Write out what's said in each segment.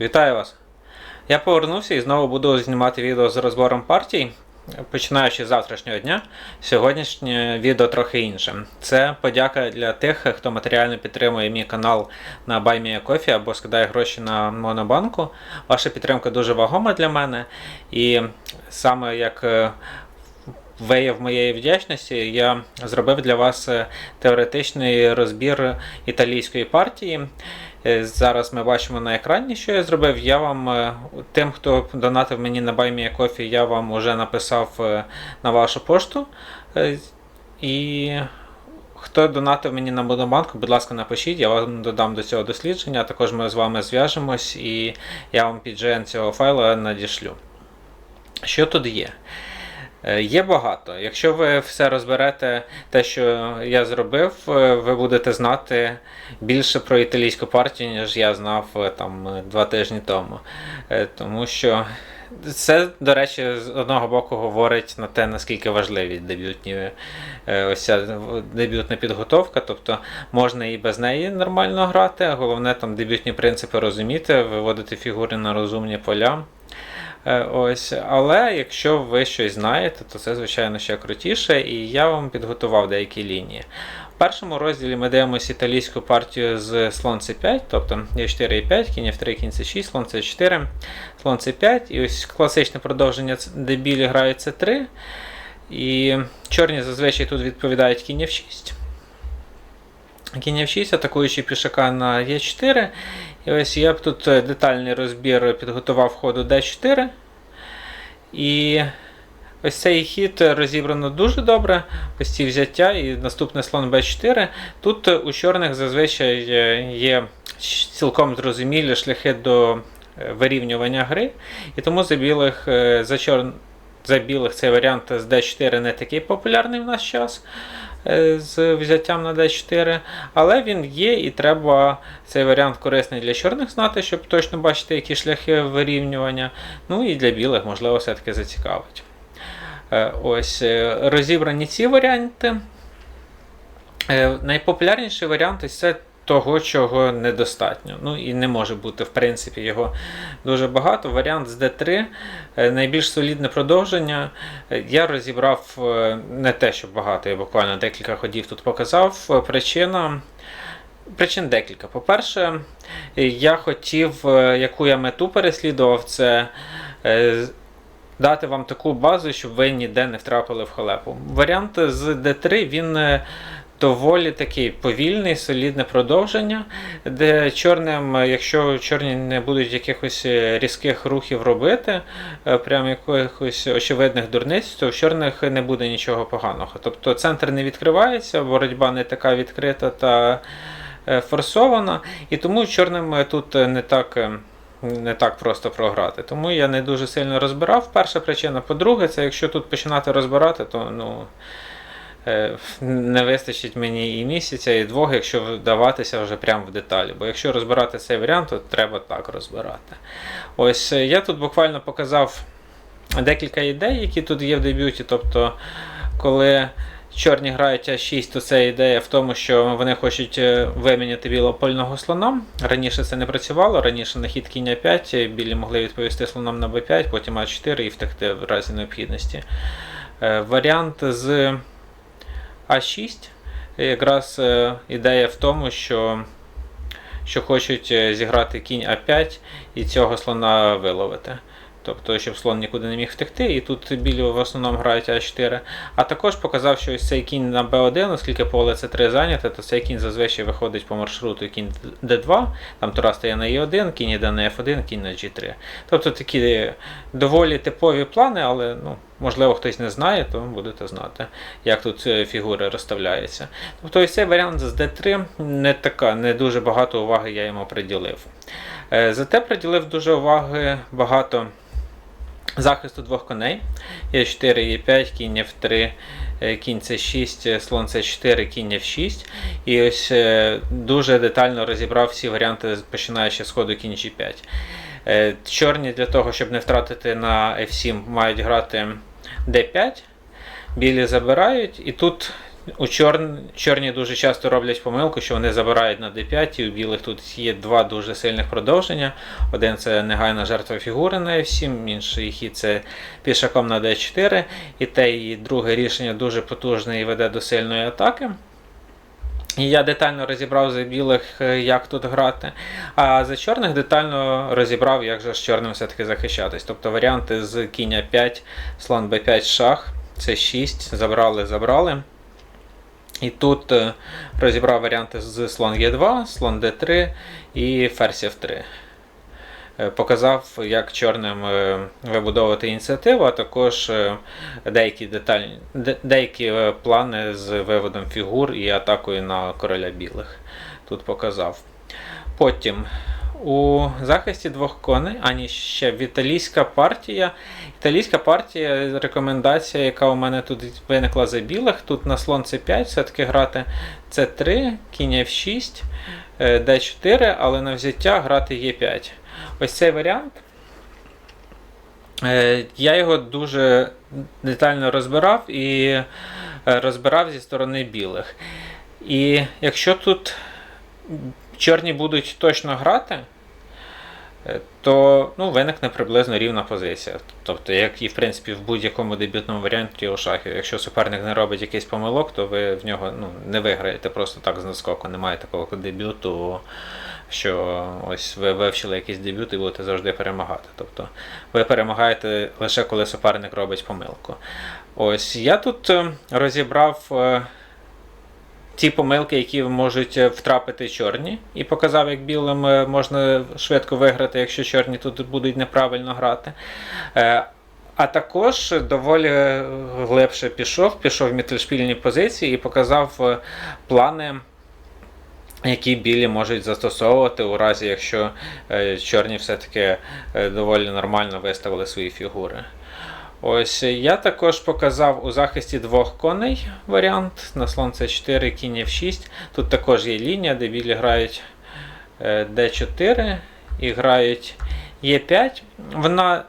Вітаю вас! Я повернувся і знову буду знімати відео з розбором партій, починаючи з завтрашнього дня. Сьогоднішнє відео трохи інше. Це подяка для тих, хто матеріально підтримує мій канал на BuyMeACoffee або скидає гроші на Монобанку. Ваша підтримка дуже вагома для мене. І саме як е, вияв моєї вдячності, я зробив для вас е, теоретичний розбір італійської партії. Е, Зараз ми бачимо на екрані, що я зробив. Я вам е, тим, хто донатив мені на BuyMeACoffee, я вам вже написав е, на вашу пошту. І хто донатив мені на Монобанку, будь ласка, напишіть, я вам додам до цього дослідження. Також ми з вами зв'яжемось і я вам PGN цього файлу надішлю. Що тут є? Е, Є багато. Якщо ви все розберете, те, що я зробив, е, ви будете знати більше про італійську партію, ніж я знав е, там два тижні тому. Тому що це, до речі, з одного боку говорить на те, наскільки важливі дебютні ось ця дебютна підготовка. Тобто можна і без неї нормально грати. Головне там дебютні принципи розуміти, виводити фігури на розумні поля. Е, Ось, але якщо ви щось знаєте, то це звичайно ще крутіше, і я вам підготував деякі лінії. В першому розділі ми дивимося італійську партію з слон c5, тобто є 4 і 5, кінь f3, кінь c6, слон c4, слон c5. І ось класичне продовження, де білі грають c3. І чорні зазвичай тут відповідають кінь f6. Кінь f6, атакуючи пішака на e4. І ось я б тут е, детальний розбір підготував ходу d4. І ось цей хід розібрано дуже добре. Ось ці взяття і наступний слон b4. Тут е, у чорних зазвичай е, є цілком зрозумілі шляхи до вирівнювання гри. І тому за білих, за чор... за білих цей варіант з d4 не такий популярний в наш час з взяттям на d4, але він є, і треба цей варіант корисний для чорних знати, щоб точно бачити, які шляхи вирівнювання. Ну і для білих, можливо, все-таки зацікавить. Е, Ось е, розібрані ці варіанти. Е, Найпопулярніший варіант ось це того, чого недостатньо. Ну і не може бути, в принципі, його дуже багато. Варіант з D3 е, найбільш солідне продовження. Е, Я розібрав е, не те, що багато, я буквально декілька ходів тут показав. Причина. Причин декілька. По-перше, я хотів, яку я мету переслідував, це дати вам таку базу, щоб ви ніде не втрапили в халепу. Варіант з D3 він доволі такий повільний, солідне продовження, де чорним, е, якщо чорні не будуть якихось е, різких рухів робити, е, прям якихось очевидних дурниць, то в чорних не буде нічого поганого. Тобто центр не відкривається, боротьба не така відкрита та форсована, і тому чорним тут не так. Не так просто програти. Тому я не дуже сильно розбирав. Перша причина. По-друге, це якщо тут починати розбирати, то ну, не вистачить мені і місяця, і двох, якщо вдаватися вже прямо в деталі. Бо якщо розбирати цей варіант, то треба так розбирати. Ось е, я тут буквально показав декілька ідей, які тут є в дебюті. Тобто, коли чорні грають А6, то це ідея в тому, що вони хочуть е, виміняти білопольного слона. Раніше це не працювало, раніше на хід кінь А5 білі могли відповісти слоном на Б5, потім А4 і втекти в разі необхідності. Е, Варіант з А6 якраз е, ідея в тому, що, що хочуть е, зіграти кінь А5 і цього слона виловити. Тобто, щоб слон нікуди не міг втекти, і тут білі в основному грають А4. А також показав, що ось цей кінь на Б1, оскільки поле це 3 зайняте, то цей кінь зазвичай виходить по маршруту кінь Д2, там тура стає на Е1, кінь йде на F1, кінь на G3. Тобто такі доволі типові плани, але ну, можливо хтось не знає, то будете знати, як тут е, фігури розставляються. Тобто ось цей варіант з D3 не така, не дуже багато уваги я йому приділив. Е, Зате приділив дуже уваги багато захисту двох коней. Є 4 є 5 кінь F3, е, кінь C6, е, слон C4, кінь F6. І ось дуже детально розібрав всі варіанти, починаючи з ходу кінь G5. Е, Чорні для того, щоб не втратити на F7, мають грати D5. Білі забирають, і тут у чор... чорні дуже часто роблять помилку, що вони забирають на d5, і у білих тут є два дуже сильних продовження. Один це негайна жертва фігури на F7, інший хід це пішаком на d4. І те і друге рішення дуже потужне і веде до сильної атаки. І я детально розібрав за білих, е, як тут грати. А за чорних детально розібрав, як же з чорним все-таки захищатись. Тобто варіанти з кіння 5, слон b5 шах, це 6, забрали, забрали. І тут е, розібрав варіанти з слон Е2, слон d3 і ферзь F3. Е, Показав, як чорним е, вибудовувати ініціативу, а також е, деякі детальні, деякі плани з виводом фігур і атакою на короля білих. Тут показав. Потім у захисті двох коней, ані ще в італійська партія. Італійська партія, рекомендація, яка у мене тут виникла за білих. Тут на слон c5 все-таки грати c3, кінь f6, е, d4, але на взяття грати e5. Ось цей варіант. Е, Я його дуже детально розбирав і е, розбирав зі сторони білих. І якщо тут чорні будуть точно грати, е, то ну, виникне приблизно рівна позиція. Тобто, як і в принципі в будь-якому дебютному варіанті у шахі, якщо суперник не робить якийсь помилок, то ви в нього ну, не виграєте просто так з наскоку. Немає такого дебюту, що ось ви вивчили якийсь дебют і будете завжди перемагати. Тобто ви перемагаєте лише коли суперник робить помилку. Ось я тут е, розібрав. е, ті помилки, які можуть е, втрапити чорні, і показав, як білим можна швидко виграти, якщо чорні тут будуть неправильно грати. А також доволі глибше пішов, пішов в мітлешпільні позиції і показав плани. Які білі можуть застосовувати у разі, якщо е, чорні все-таки е, доволі нормально виставили свої фігури. Ось е, я також показав у захисті двох коней варіант на слон c4, кінь f6. Тут також є лінія, де білі грають е, d4 і грають e5. Вона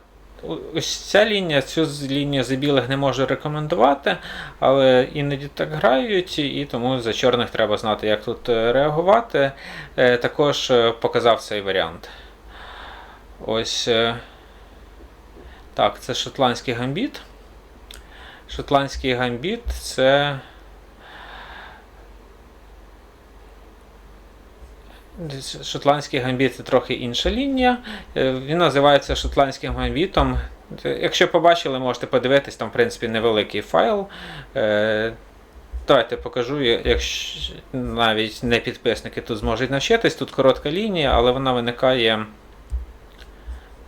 ось ця лінія, цю лінію за білих не можу рекомендувати, але іноді так грають, і тому за чорних треба знати, як тут е, реагувати. Е, Також е, показав цей варіант. Ось. так, це шотландський гамбіт. Шотландський гамбіт це. Шотландський гамбіт це трохи інша лінія. Е, Він називається шотландським гамбітом. Е, Якщо побачили, можете подивитись, там, в принципі, невеликий файл. Е, Давайте покажу, якщо навіть не підписники тут зможуть навчитись. Тут коротка лінія, але вона виникає.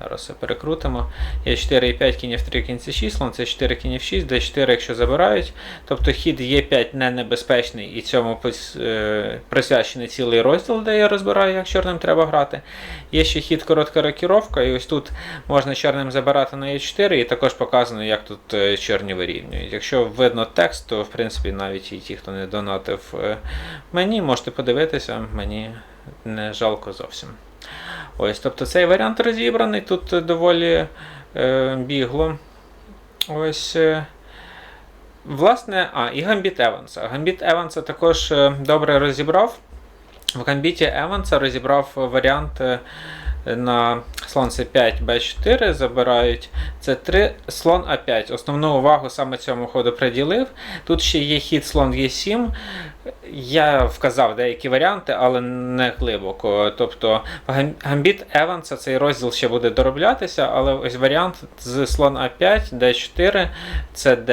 Зараз все перекрутимо. Є 4 і 5 кінь F3, кінь C6, слон це 4 кінь F6, D4, якщо забирають. Тобто хід Е5 не небезпечний і цьому е, присвячений цілий розділ, де я розбираю, як чорним треба грати. Є ще хід коротка рокіровка, і ось тут можна чорним забирати на Е4, і також показано, як тут е, чорні вирівнюють. Якщо видно текст, то в принципі навіть і ті, хто не донатив е, мені, можете подивитися, мені не жалко зовсім. Ось, тобто цей варіант розібраний, тут доволі е, бігло. Ось. Е, власне, а, і Гамбіт Еванса. Гамбіт Еванса також е, добре розібрав. В Гамбіті Еванса розібрав варіант е, на слон c5, b4, забирають c3, слон a5. Основну увагу саме цьому ходу приділив. Тут ще є хід слон e7. Я вказав деякі варіанти, але не глибоко. Тобто гамбіт Еванса цей розділ ще буде дороблятися, але ось варіант з слон А5, Д4, ЦД,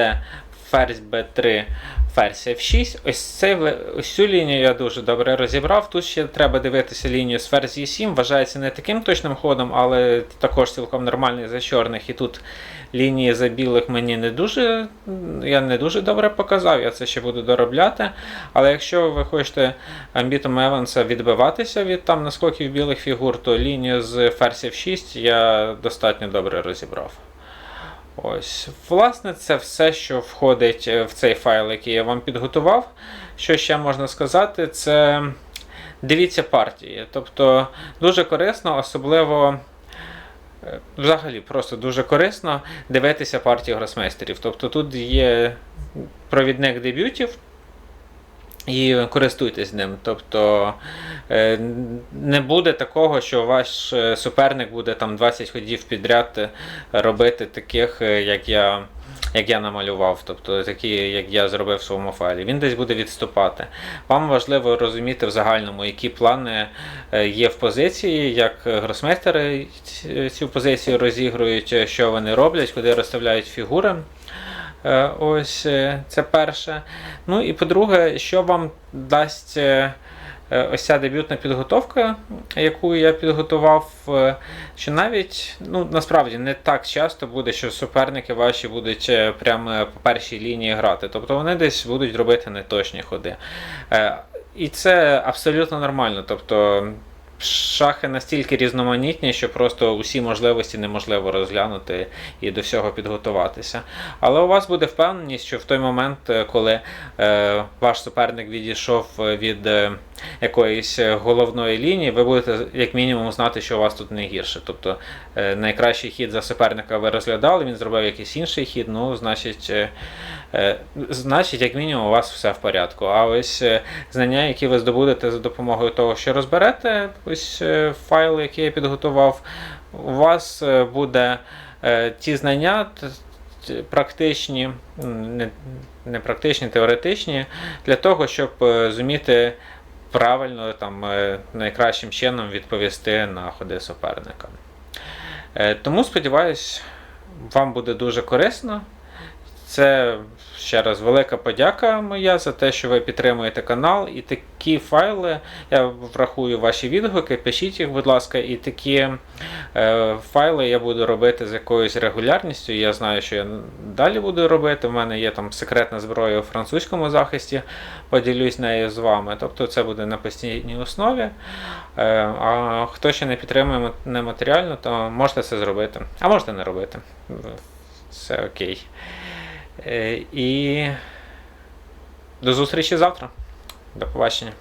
ферзь Б3, ферзь F6. Ось, цей, ось цю лінію я дуже добре розібрав. Тут ще треба дивитися лінію з ферзь Е7. Вважається не таким точним ходом, але також цілком нормальний за чорних. І тут лінії за білих мені не дуже, я не дуже добре показав, я це ще буду доробляти. Але якщо ви хочете амбітом Еванса відбиватися від там наскоків білих фігур, то лінію з ферзь F6 я достатньо добре розібрав. Ось, власне, це все, що входить е, в цей файл, який я вам підготував. Що ще можна сказати, це дивіться партії. Тобто дуже корисно, особливо. е, Взагалі, просто дуже корисно дивитися партії гросмейстерів. Тобто тут є провідник дебютів, і користуйтесь ним. Тобто е, не буде такого, що ваш е, суперник буде там 20 ходів підряд е, робити таких, як я. Як я намалював, тобто такі, як я зробив в своєму файлі, він десь буде відступати. Вам важливо розуміти в загальному, які плани є в позиції, як гросмейстери цю позицію розігрують, що вони роблять, куди розставляють фігури. Е, Ось е, це перше. Ну і по-друге, що вам дасть е, ось ця дебютна підготовка, яку я підготував, що навіть ну, насправді не так часто буде, що суперники ваші будуть прямо по першій лінії грати. Тобто вони десь будуть робити неточні ходи. І це абсолютно нормально. Тобто шахи настільки різноманітні, що просто усі можливості неможливо розглянути і до всього підготуватися. Але у вас буде впевненість, що в той момент, е, коли е, ваш суперник відійшов е, від е, якоїсь е, головної лінії, ви будете як мінімум знати, що у вас тут не гірше. Тобто е, найкращий хід за суперника ви розглядали, він зробив якийсь інший хід, ну, значить, е, значить, як мінімум, у вас все в порядку. А ось е, знання, які ви здобудете за допомогою того, що розберете, ось е, файли, які я підготував, у вас е, буде е, ті знання. Практичні, не, практичні, теоретичні, для того, щоб е, зуміти правильно там, е, найкращим чином відповісти на ходи суперника. Е, Тому сподіваюсь, вам буде дуже корисно. Це ще раз велика подяка моя за те, що ви підтримуєте канал. І такі файли, я врахую ваші відгуки, пишіть їх, будь ласка, і такі е, файли я буду робити з якоюсь регулярністю. Я знаю, що я далі буду робити. У мене є там секретна зброя у французькому захисті, поділюсь нею з вами. Тобто це буде на постійній основі. Е, а хто ще не підтримує ма- не матеріально, то можете це зробити. А можете не робити. Все окей. Е, І до зустрічі завтра. До побачення.